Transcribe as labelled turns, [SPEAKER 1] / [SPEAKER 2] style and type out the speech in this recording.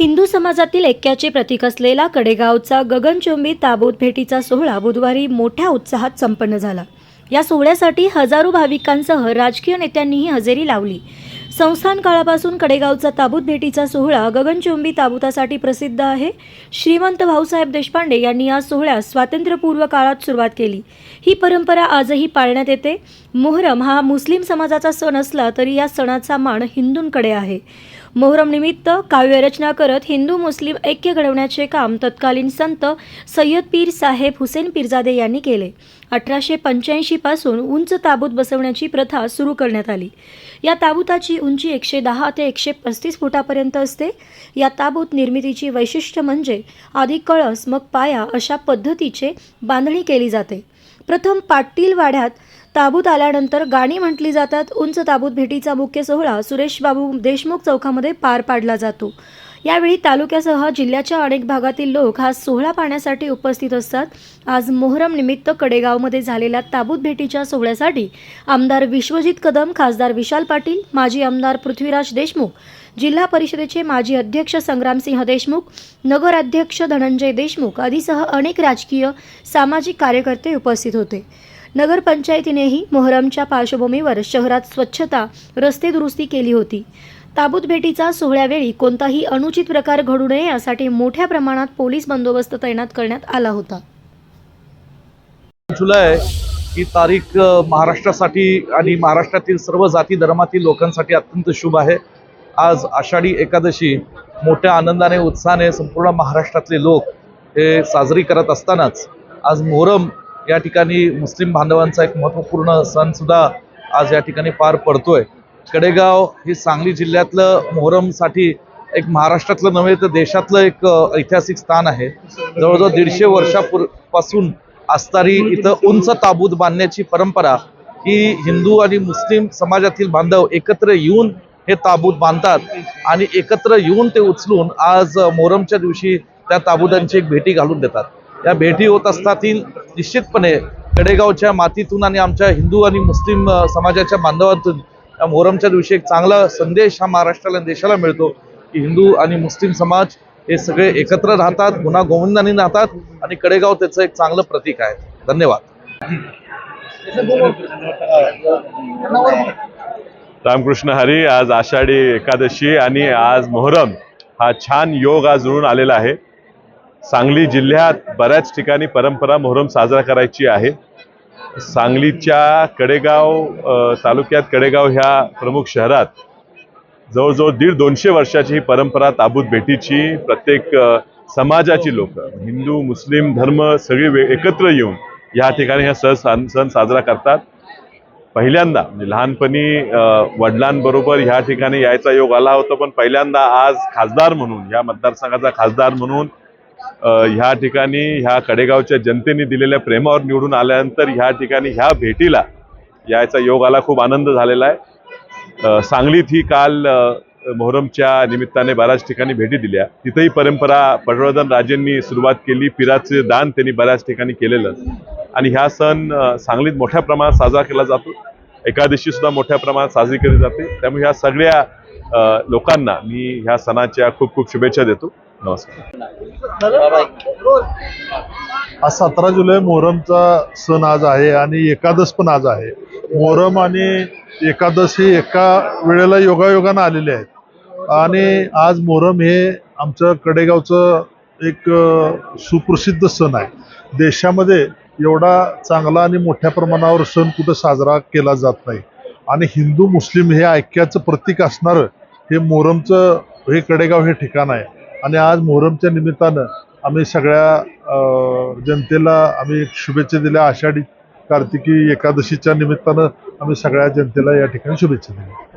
[SPEAKER 1] हिंदू समाजातील ऐक्याचे प्रतीक असलेला कडेगावचा गगनचुंबी ताबूत भेटीचा सोहळा बुधवारी मोठ्या उत्साहात संपन्न झाला. या सोहळ्यासाठी हजारो भाविकांसह राजकीय नेत्यांनीही हजेरी लावली. संस्थान काळापासून कडेगावचा ताबूत भेटीचा सोहळा गगनचुंबी ताबुतासाठी प्रसिद्ध आहे. श्रीमंत भाऊसाहेब देशपांडे यांनी या सोहळ्यास स्वातंत्र्यपूर्व काळात सुरुवात केली. ही परंपरा आजही पाळण्यात येते. मोहरम हा मुस्लिम समाजाचा सण असला तरी या सणाचा मान हिंदूंकडे आहे. मोहरम निमित्त काव्यरचना करत हिंदू मुस्लिम ऐक्य घडवण्याचे काम तत्कालीन संत सय्यद पीर साहेब हुसेन पीरजादे यांनी केले. अठराशे पंच्याऐंशी पासून उंच ताबूत बसवण्याची प्रथा सुरू करण्यात आली. या ताबूताची उंची एकशे दहा ते एकशे पस्तीस फुटापर्यंत असते. या ताबूत निर्मितीची वैशिष्ट्य म्हणजे आधी कळस मग पाया अशा पद्धतीचे बांधणी केली जाते. प्रथम पाटील वाड्यात ताबूत आल्यानंतर गाणी म्हटली जातात. उंच ताबूत भेटीचा मुख्य सोहळा सुरेश बाबू देशमुख चौकामध्ये पार पाडला जातो. यावेळी तालुक्यासह जिल्ह्याच्या अनेक भागातील लोक हा सोहळा पाहण्यासाठी उपस्थित असतात. आज मोहरम निमित्त कडेगावमध्ये झालेल्या ताबूत भेटीच्या सोहळ्यासाठी आमदार विश्वजित कदम खासदार विशाल पाटील माजी आमदार पृथ्वीराज देशमुख जिल्हा परिषदेचे माजी अध्यक्ष संग्रामसिंह देशमुख नगराध्यक्ष धनंजय देशमुख आदीसह अनेक राजकीय सामाजिक कार्यकर्ते उपस्थित होते. नगरपंचायतीनेही मोहरमच्या पार्श्वभूमीवर शहरात स्वच्छता रस्ते दुरुस्ती केली होती. ताबूत भेटीचा सोहळ्यावेळी कोणताही अनुचित प्रकार घडू नये यासाठी मोठ्या प्रमाणात पोलीस बंदोबस्त तैनात करण्यात आला होता.
[SPEAKER 2] जुलै ही तारीख महाराष्ट्रासाठी आणि महाराष्ट्रातील सर्व जाती धर्मातील लोकांसाठी अत्यंत शुभ आहे. आज आषाढी एकादशी मोठ्या आनंदाने उत्साहाने संपूर्ण महाराष्ट्रातले लोक हे साजरी करत असतानाच आज मोहरम या ठिकाणी मुस्लिम बांधवांचा एक महत्त्वपूर्ण सण सुद्धा आज या ठिकाणी पार पडतोय. कडेगाव हे सांगली जिल्ह्यातलं मोहरमसाठी एक महाराष्ट्रातलं नव्हे तर देशातलं एक ऐतिहासिक स्थान आहे. जवळजवळ दीडशे वर्षापूरपासून असणारी इथं उंच ताबूत बांधण्याची परंपरा ही हिंदू आणि मुस्लिम समाजातील बांधव एकत्र येऊन हे ताबूत बांधतात आणि एकत्र येऊन ते उचलून आज मोहरमच्या दिवशी त्या ताबूतांची एक भेटी घालून देतात. या भेटी होत असतातील निश्चितपणे कडेगावच्या मातीतून आणि आमच्या हिंदू आणि मुस्लिम समाजाच्या बांधवांतून या मोहरमच्या दिवशी एक चांगला संदेश हा महाराष्ट्राला आणि देशाला मिळतो की हिंदू आणि मुस्लिम समाज हे सगळे एकत्र राहतात गुन्हा गोविंदाने राहतात आणि कडेगाव त्याचं एक चांगलं प्रतीक आहे. धन्यवाद.
[SPEAKER 3] रामकृष्ण हरी आज आषाढी एकादशी आणि आज मोहरम हा छान योग आज जुळून आलेला आहे. सांगली जिल्ह्यात बऱ्याच ठिकाणी परंपरा मोहरम साजरा करायची आहे. सांगलीच्या कडेगाव तालुक्यात कडेगाव ह्या प्रमुख शहरात जवळजवळ दीड दोनशे वर्षाची ही परंपरा ताबूत भेटीची प्रत्येक समाजाची लोक हिंदू मुस्लिम धर्म सगळे वे- एकत्र येऊन या ठिकाणी हा सण सण साजरा करतात. पहिल्यांदा म्हणजे लहानपणी वडिलांबरोबर ह्या ठिकाणी यायचा योग आला होता पण पहिल्यांदा आज खासदार म्हणून ह्या मतदारसंघाचा खासदार म्हणून ह्या ठिकाणी ह्या कडेगावच्या जनतेने दिलेल्या प्रेमावर निवडून आल्यानंतर ह्या ठिकाणी ह्या भेटीला यायचा योग आला खूप आनंद झालेला आहे. सांगलीत ही काल मोहरमच्या निमित्ताने बऱ्याच ठिकाणी भेटी दिल्या. तिथेही परंपरा पटवर्धन राजेंनी सुरुवात केली पिराचे दान त्यांनी बऱ्याच ठिकाणी केलेलं. आणि ह्या सण सांगलीत मोठ्या प्रमाणात साजरा केला जातो. एकादशी सुद्धा मोठ्या प्रमाणात साजरी केली जाते. त्यामुळे ह्या सगळ्या लोकांना मी ह्या सणाच्या खूप खूप शुभेच्छा देतो. नमस्कार.
[SPEAKER 4] आज सतरा जुलै मोहरमचा सण आज आहे आणि एकादश पण आज आहे. मोहरम आणि एकादश हे एका वेळेला योगायोगानं आलेले आहेत. आणि आज मोहरम हे आमचं कडेगावचं एक सुप्रसिद्ध सण आहे. देशामध्ये एवढा चांगला आणि मोठ्या प्रमाणावर सण कुठं साजरा केला जात नाही. आणि हिंदू मुस्लिम हे ऐक्याचं प्रतीक असणारं हे मोहरमचं हे कडेगाव हे ठिकाण आहे. आणि आज मोहरमच्या निमित्तानं आम्ही सगळ्या जनतेला आम्ही शुभेच्छा दिल्या आषाढी कार्तिकी एकादशीच्या निमित्तानं आम्ही सगळ्या जनतेला या ठिकाणी शुभेच्छा दिल्या.